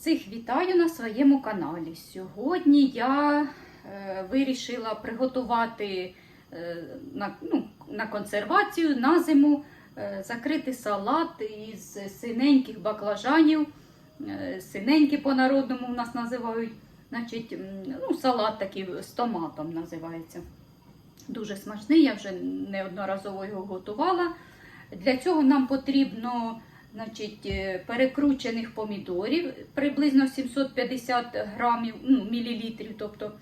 Всіх вітаю на своєму каналі. Сьогодні я е, вирішила приготувати е, на, ну, на консервацію на зиму е, закритий салат із синеньких баклажанів. Е, синенькі по-народному в нас називають. Значить, ну, салат такий з томатом називається. Дуже смачний, я вже неодноразово його готувала. Для цього нам потрібно значить, е, перекручених помідорів приблизно 750 грамів, ну, мілілітрів, тобто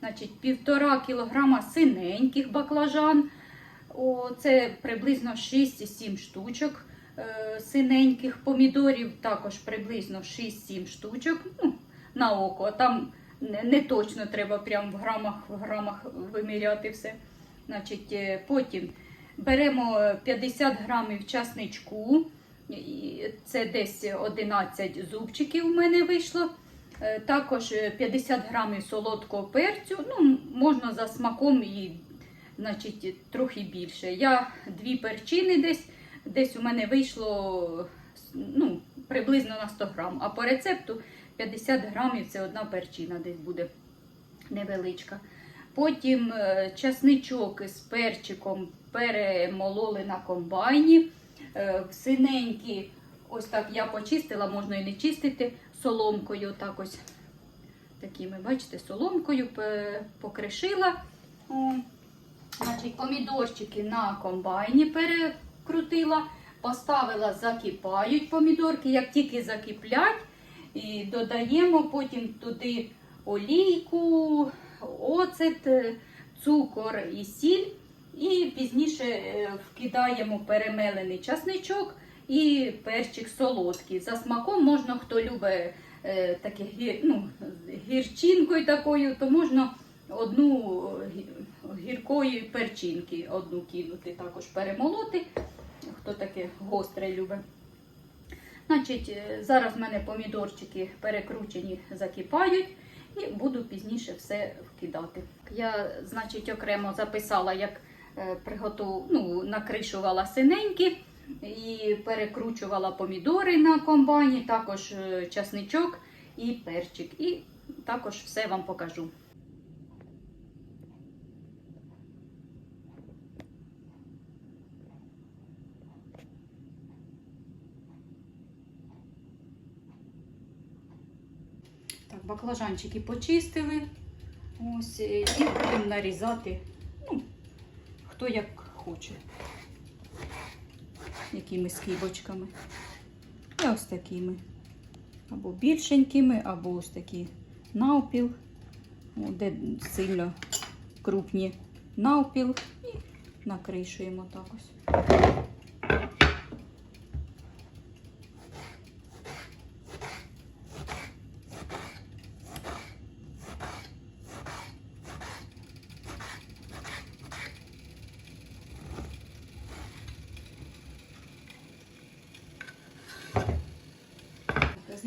значить, півтора кілограма синеньких баклажан. О, це приблизно 6-7 штучок е, синеньких помідорів, також приблизно 6-7 штучок. Ну, на око. Там не, точно треба прям в грамах, в грамах виміряти все. Значить, е, потім беремо 50 грамів часничку. Це десь 11 зубчиків у мене вийшло. Е, Також е, 50 грамів солодкого перцю. Ну, можна за смаком і значить, трохи більше. Я дві перчини десь, десь у мене вийшло ну, приблизно на 100 грам. А по рецепту 50 грамів це одна перчина десь буде невеличка. Потім е, часничок з перчиком перемололи на комбайні. Е, Синенькі, ось так я почистила, можна і не чистити соломкою. Так ось такими, бачите, соломкою покришила. О, Значить, помідорчики на комбайні перекрутила, поставила, закипають помідорки. Як тільки закиплять, і додаємо потім туди олійку, оцет, е, цукор і сіль. І пізніше е, вкидаємо перемелений часничок і перчик солодкий. За смаком можна, хто любить е, таке ну, гірчинкою такою, то можна одну гі- гіркої перчинки одну кинути, також перемолоти. Хто таке гостре любить. Значить, е, зараз в мене помідорчики перекручені, закипають. І буду пізніше все вкидати. Я, значить, окремо записала, як е, ну, накришувала синенькі і перекручувала помідори на комбайні, також е, часничок і перчик. І також все вам покажу. Баклажанчики почистили. Ось, е, і будемо нарізати, хто як хоче, якими скибочками. І ось такими. Або більшенькими, або ось такі навпіл, де сильно крупні навпіл. І накришуємо так ось.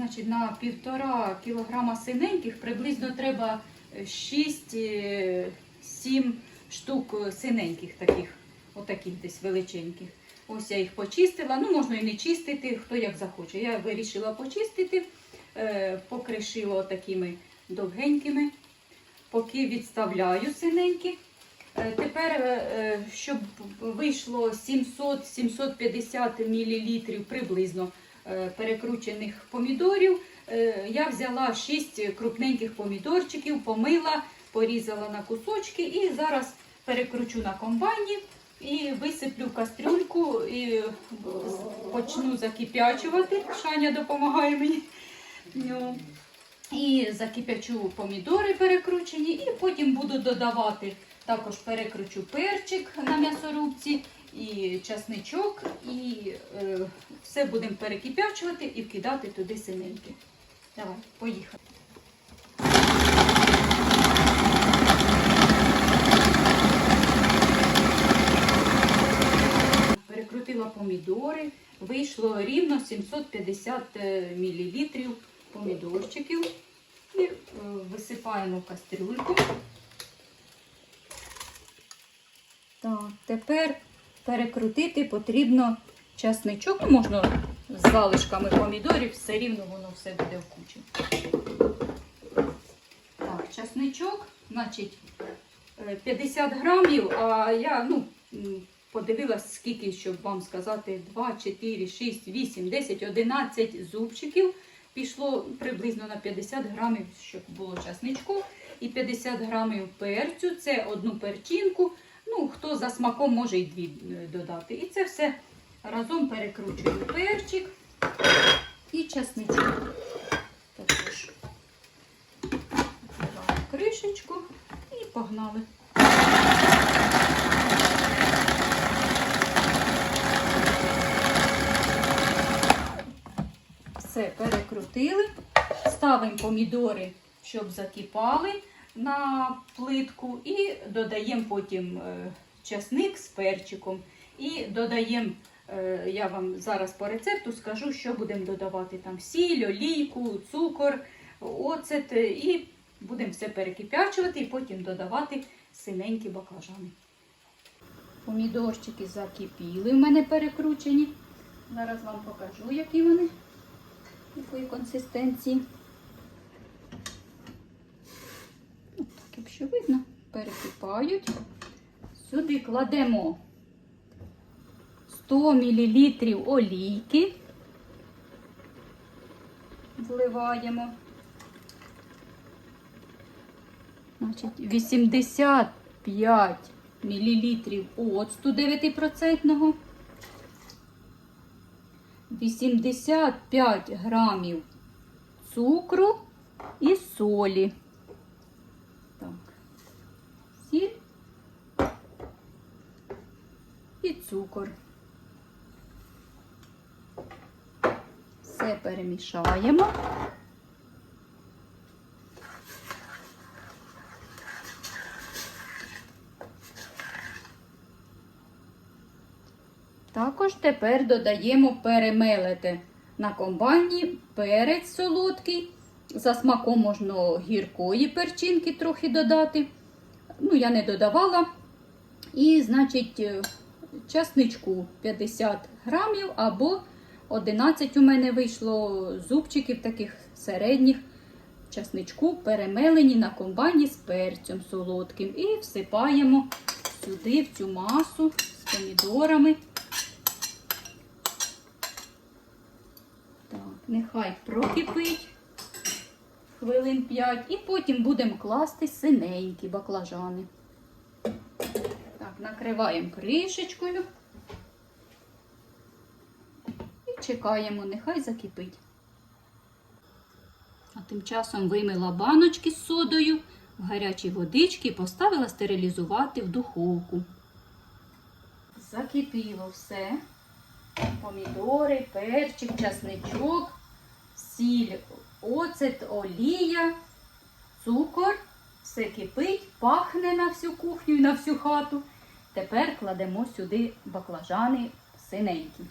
Значить, на півтора кілограма синеньких приблизно треба 6-7 штук синеньких таких, отаких десь величеньких. Ось я їх почистила. Ну, можна і не чистити, хто як захоче. Я вирішила почистити, е, покришила такими довгенькими, поки відставляю синенькі. Е, Тепер, е, е, щоб вийшло 700-750 мл приблизно е, перекручених помідорів, е, я взяла 6 крупненьких помідорчиків, помила, порізала на кусочки і зараз перекручу на комбайні і висиплю в кастрюльку і почну закип'ячувати. Шаня допомагає мені. Ну, І закип'ячу помідори перекручені, і потім буду додавати також перекручу перчик на м'ясорубці і часничок, і е, все будемо перекип'ячувати і вкидати туди синеньки. Давай, поїхали. Перекрутила помідори, вийшло рівно 750 мл помідорчиків. І е, висипаємо в кастрюльку. Так, тепер перекрутити потрібно часничок. Можна з залишками помідорів, все рівно воно все буде в кучі. Так, часничок, значить, е, 50 грамів, а я ну, подивилась, скільки, щоб вам сказати, 2, 4, 6, 8, 10, 11 зубчиків. Пішло приблизно на 50 грамів, щоб було часничку. І 50 грамів перцю, це одну перчинку. Ну, хто за смаком може і дві е, додати. І це все разом перекручую перчик і часничок. Також кришечку і погнали. Все перекрутили. Ставимо помідори, щоб закипали на плитку, і додаємо потім е, часник з перчиком. І додаємо, е, я вам зараз по рецепту скажу, що будемо додавати там сіль, олійку, цукор, оцет. е, І будемо все перекипячувати і потім додавати синенькі баклажани. Помідорчики закипіли, в мене перекручені. Зараз вам покажу, які вони, якої консистенції. Якщо видно, перекипають. Сюди кладемо 100 мл олійки, зливаємо. Значить, 85 мл оцту 9%, 85 грамів цукру і солі. Так, сіль і цукор. Все перемішаємо. Також тепер додаємо перемелити на комбайні перець солодкий. За смаком можна гіркої перчинки трохи додати. Ну, я не додавала. І, значить, часничку 50 грамів або 11 у мене вийшло зубчиків таких середніх. Часничку перемелені на комбайні з перцем солодким. І всипаємо сюди, в цю масу з помідорами. Так, нехай прокипить хвилин 5 і потім будемо класти синенькі баклажани. Накриваємо кришечкою і чекаємо, нехай закипить. А тим часом вимила баночки з содою в гарячій водички і поставила стерилізувати в духовку. Закипіло все. Помідори, перчик, часничок, сіль, оцет, олія, цукор. Все кипить, пахне на всю кухню і на всю хату. Тепер кладемо сюди баклажани синенькі.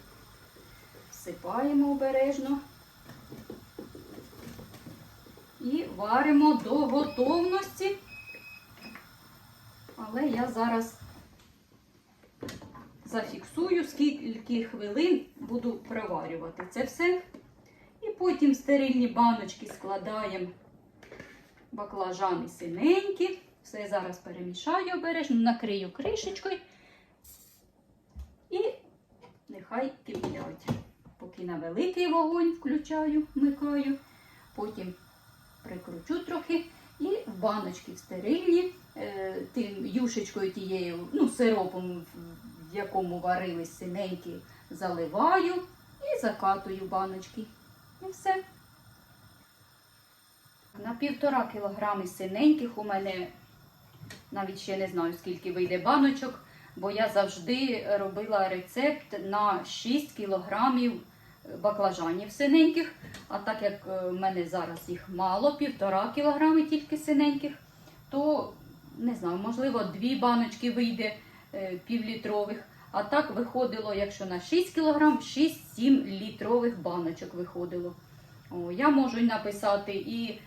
Всипаємо обережно і варимо до готовності. Але я зараз зафіксую, скільки хвилин буду проварювати це все. І потім в стерильні баночки складаємо баклажани синенькі. Все зараз перемішаю обережно, накрию кришечкою і нехай киплять. Поки на великий вогонь включаю, вмикаю, потім прикручу трохи і в баночки в стерильні, е, тим юшечкою тією, ну, сиропом, в якому варились синенькі, заливаю і закатую баночки. І все. На півтора кілограми синеньких у мене навіть ще не знаю, скільки вийде баночок, бо я завжди робила рецепт на 6 кілограмів баклажанів синеньких. А так як е, в мене зараз їх мало, півтора кілограми тільки синеньких, то не знаю, можливо, дві баночки вийде е, півлітрових. А так виходило, якщо на 6 кілограм, 6-7 літрових баночок виходило. О, я можу написати і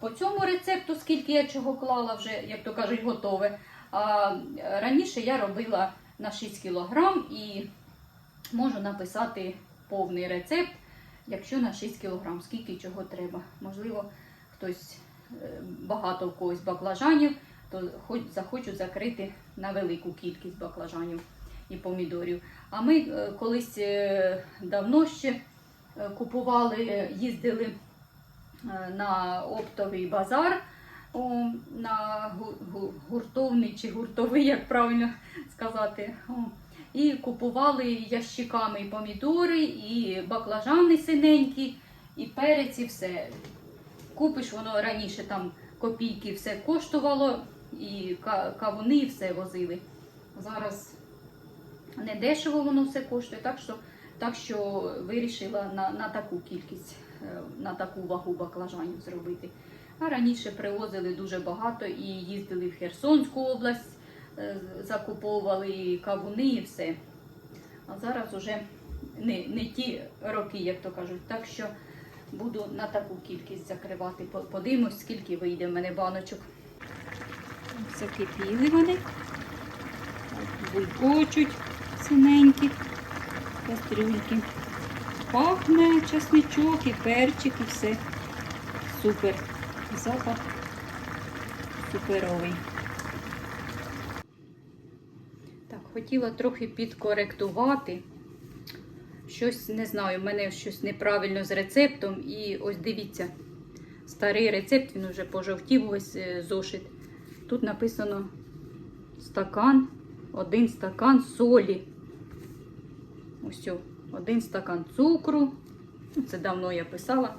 по цьому рецепту, скільки я чого клала, вже, як то кажуть, готове. А раніше я робила на 6 кілограм і можу написати повний рецепт, якщо на 6 кг, скільки чого треба. Можливо, хтось е, багато в когось баклажанів, то хоч захочуть закрити на велику кількість баклажанів і помідорів. А ми е, колись е, давно ще е, купували, їздили е, на оптовий базар, на гу- гу- гуртовний чи гуртовий, як правильно сказати. І купували ящиками і помідори, і баклажани синенькі, і перець, і все. Купиш воно раніше там копійки все коштувало, і кавуни все возили. Зараз не дешево воно все коштує, так що, так що вирішила на, на таку кількість, е, на таку вагу баклажанів зробити. А раніше привозили дуже багато і їздили в Херсонську область, е, закуповували кавуни і все. А зараз вже не, не ті роки, як то кажуть. Так що буду на таку кількість закривати. Подивимось, скільки вийде в мене баночок. Закипіли вони. Булькочуть синенькі кастрюльки. Пахне часничок і перчик, і все. Супер. Запах суперовий. Так, хотіла трохи підкоректувати. Щось не знаю, в мене щось неправильно з рецептом. І ось дивіться, старий рецепт, він вже пожовтів ось е, зошит. Тут написано стакан, один стакан солі. Ось один стакан цукру. Це давно я писала.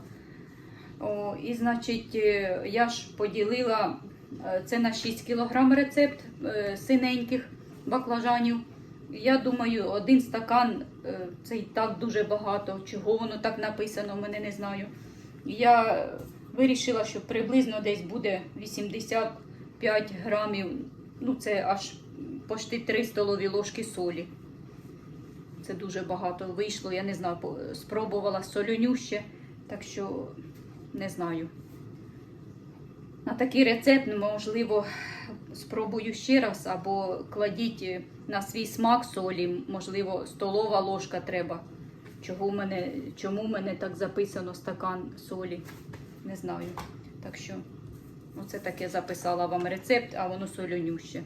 О, і, значить, е, я ж поділила е, це на 6 кг рецепт е, синеньких баклажанів. Я думаю, один стакан це і так дуже багато. Чого воно так написано, мене не знаю. Я вирішила, що приблизно десь буде 85 грамів. Ну, це аж почти 3 столові ложки солі. Це дуже багато вийшло. Я не знаю, спробувала солюнюще, так що не знаю. На такий рецепт, можливо, спробую ще раз, або кладіть на свій смак солі, можливо, столова ложка треба. Чого в мене, чому в мене так записано стакан солі? Не знаю. Так що, оце таке записала вам рецепт, а воно солюнюще.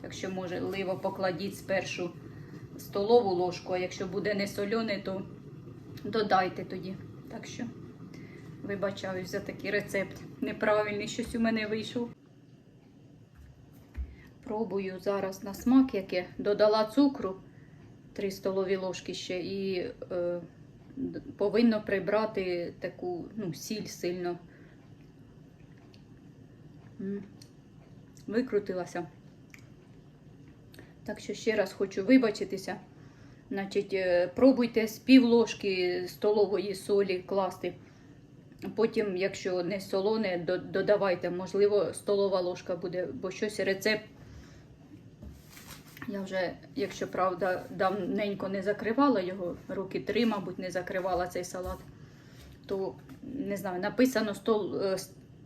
Так що, можливо, покладіть спершу столову ложку, а якщо буде не соляне, то додайте тоді. Так що, вибачаюсь за такий рецепт. Неправильний щось у мене вийшов. Пробую зараз на смак, яке додала цукру 3 столові ложки ще, і е, повинно прибрати таку ну, сіль сильно. Викрутилася. Так що ще раз хочу вибачитися. Значить, е, пробуйте з пів ложки столової солі класти. Потім, якщо не солоне, додавайте, можливо, столова ложка буде, бо щось рецепт. Я вже, якщо правда, давненько не закривала його, роки три, мабуть, не закривала цей салат, то не знаю, написано стол, е,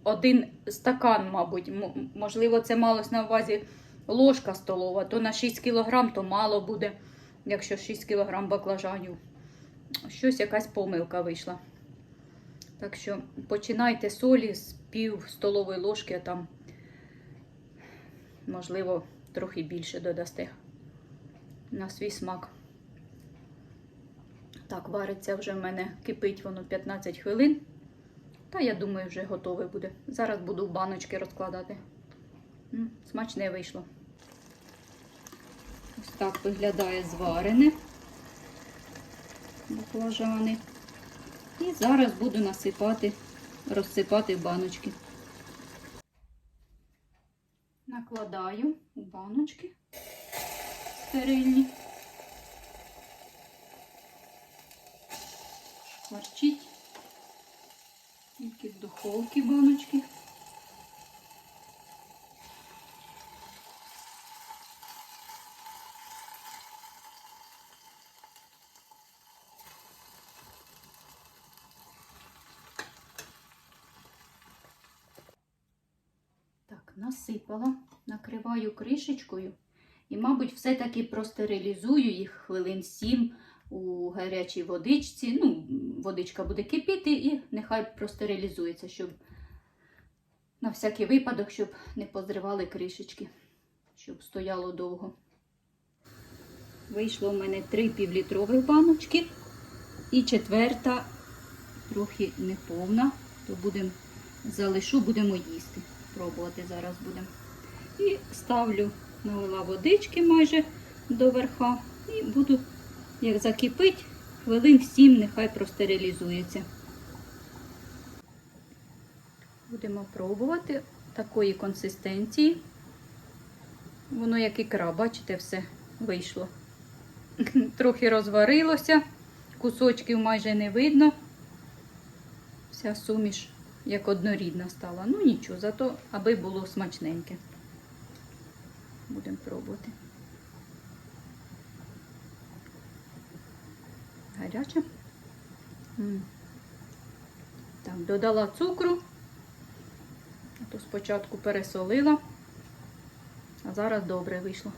один стакан, мабуть. Можливо, це малось на увазі ложка столова, то на 6 кг то мало буде, якщо 6 кг баклажанів. Щось якась помилка вийшла. Так що починайте солі з пів столової ложки, а там, можливо, трохи більше додасте на свій смак. Так, вариться вже в мене, кипить воно 15 хвилин. Та я думаю, вже готове буде. Зараз буду в баночки розкладати. Смачне вийшло. Так виглядає зварене баклажани. І зараз буду насипати, розсипати баночки. Накладаю у баночки стерильні. Шкварчить. Тільки в духовці баночки. Так, насипала, накриваю кришечкою і, мабуть, все-таки простерилізую їх хвилин 7 у гарячій водичці. Ну, водичка буде кипіти і нехай простерилізується, щоб на всякий випадок, щоб не позривали кришечки, щоб стояло довго. Вийшло у мене три півлітрових баночки і четверта трохи неповна, то будемо залишу, будемо їсти. Пробувати зараз будемо. І ставлю, налила водички майже до верха і буду, як закипить, хвилин 7 нехай простерилізується. Будемо пробувати такої консистенції. Воно як ікра, бачите, все вийшло. Трохи розварилося, кусочків майже не видно. Вся суміш як однорідна стала. Ну нічого, зато аби було смачненьке. Будемо пробувати. Гаряче. Так, додала цукру. А то спочатку пересолила, а зараз добре вийшло.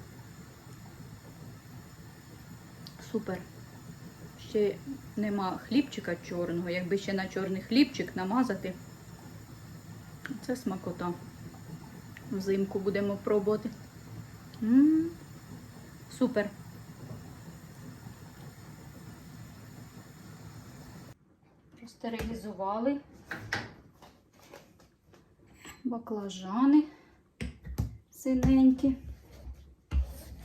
Супер. Ще нема хлібчика чорного. Якби ще на чорний хлібчик намазати. Це смакота. Взимку будемо пробувати. М, Супер. Простерилізували баклажани синенькі.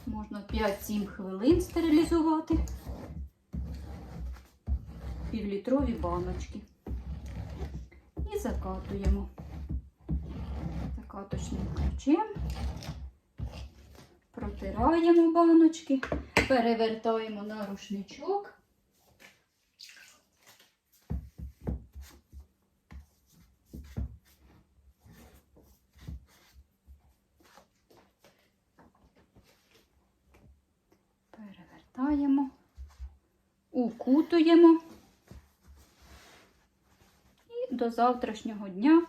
Можна 5-7 хвилин стерилізувати. Півлітрові баночки. І закатуємо закаточним ключем. Протираємо баночки, перевертаємо на рушничок. Перевертаємо, укутуємо і до завтрашнього дня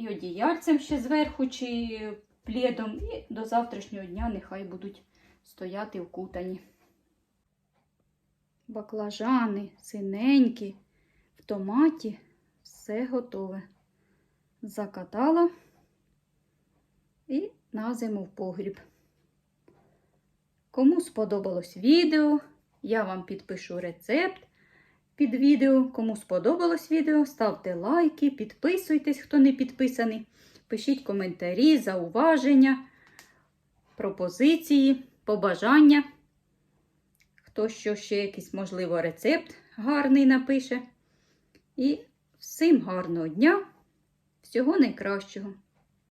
і одіяльцем ще зверху, чи плідом, і до завтрашнього дня нехай будуть стояти вкутані. Баклажани синенькі, в томаті все готове. Закатала і на зиму в погріб. Кому сподобалось відео, я вам підпишу рецепт під відео. Кому сподобалось відео, ставте лайки, підписуйтесь, хто не підписаний. Пишіть коментарі, зауваження, пропозиції, побажання. Хто що ще якийсь, можливо, рецепт гарний напише. І всім гарного дня, всього найкращого!